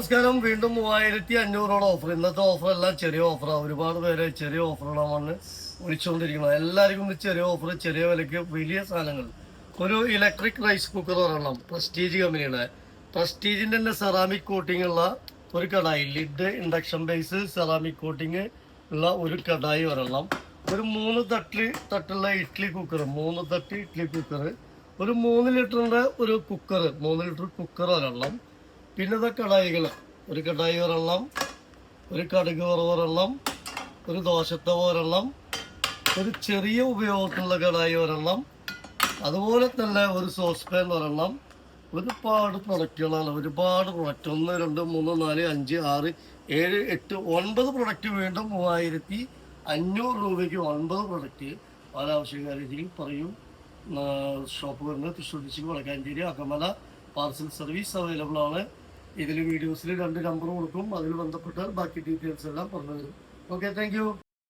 നമസ്കാരം. വീണ്ടും മൂവായിരത്തി അഞ്ഞൂറോളം ഓഫർ. ഇന്നത്തെ ഓഫർ എല്ലാം ചെറിയ ഓഫറാണ് ഒരുപാട് പേര് ചെറിയ ഓഫറുകളാണ് വിളിച്ചുകൊണ്ടിരിക്കുന്നത്. എല്ലാവർക്കും ചെറിയ ഓഫർ ചെറിയ വിലയ്ക്ക് വലിയ സാധനങ്ങൾ. ഒരു ഇലക്ട്രിക് റൈസ് കുക്കർ ഒരെണ്ണം പ്രസ്റ്റീജ് കമ്പനിയുടെ. പ്രസ്റ്റീജിന്റെ തന്നെ സെറാമിക് കോട്ടിംഗ് ഉള്ള ഒരു kadai lid induction base ceramic coating ഉള്ള ഒരു കടായി ഒരെണ്ണം. ഒരു മൂന്ന് തട്ടിൽ തട്ടുള്ള ഇഡ്ഡലി കുക്കർ മൂന്ന് തട്ട് ഇഡ്ഡലി കുക്കർ ഒരു മൂന്ന് ലിറ്ററിന്റെ ഒരു കുക്കർ മൂന്ന് ലിറ്റർ കുക്കർ ഒരെണ്ണം. പിന്നെ ഇത് കടായികൾ ഒരു കടായി ഒരെണ്ണം ഒരു കടുക് വറവ് ഒരെണ്ണം ഒരു ദോശത്തവ ഒരെണ്ണം ഒരു ചെറിയ ഉപയോഗത്തിലുള്ള കടായി ഒരെണ്ണം അതുപോലെ തന്നെ ഒരു സോസ് പാൻ ഒരെണ്ണം. ഒരുപാട് പ്രൊഡക്റ്റുകളാണ് ഒരുപാട് പ്രൊഡക്റ്റ് ഒന്ന് രണ്ട് മൂന്ന് നാല് അഞ്ച് ആറ് ഏഴ് എട്ട് ഒൻപത് പ്രൊഡക്റ്റ് വീണ്ടും മൂവായിരത്തി അഞ്ഞൂറ് രൂപയ്ക്ക് ഒൻപത് പ്രൊഡക്റ്റ് ആവശ്യക്കാരെങ്കിൽ പറയും. ഷോപ്പ് വരുന്നത് Thrissur district Vadakkanchery Akamala parcel service available ആണ്. ഇതിൽ വീഡിയോസിൽ രണ്ട് നമ്പർ കൊടുക്കും. അതിൽ ബന്ധപ്പെട്ട് ബാക്കി ഡീറ്റെയിൽസ് എല്ലാം പറഞ്ഞു തരും. Okay thank